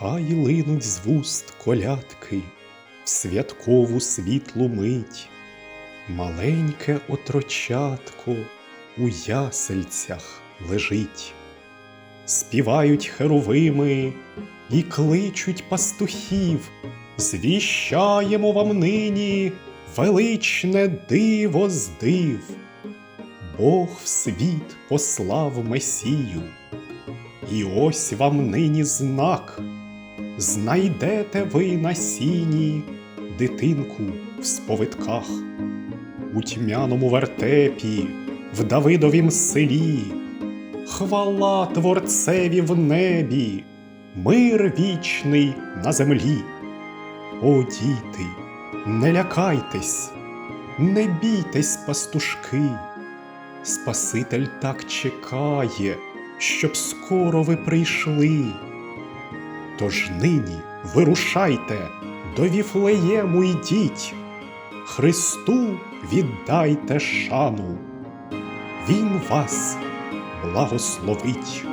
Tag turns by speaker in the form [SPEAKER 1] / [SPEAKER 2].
[SPEAKER 1] Хай линуть з вуст колядки в святкову світлу мить, маленьке отрочатко у ясельцях лежить. Співають херовими і кличуть пастухів, звіщаємо вам нині величне диво з див. Бог в світ послав Месію, і ось вам нині знак. Знайдете ви на сіні дитинку в сповитках, у тьмяному вертепі, в Давидовім селі, хвала Творцеві в небі, мир вічний на землі. О, діти, не лякайтесь, не бійтесь, пастушки, Спаситель так чекає, щоб скоро ви прийшли. Тож нині вирушайте, до Віфлеєму йдіть, Христу віддайте шану, Він вас благословить.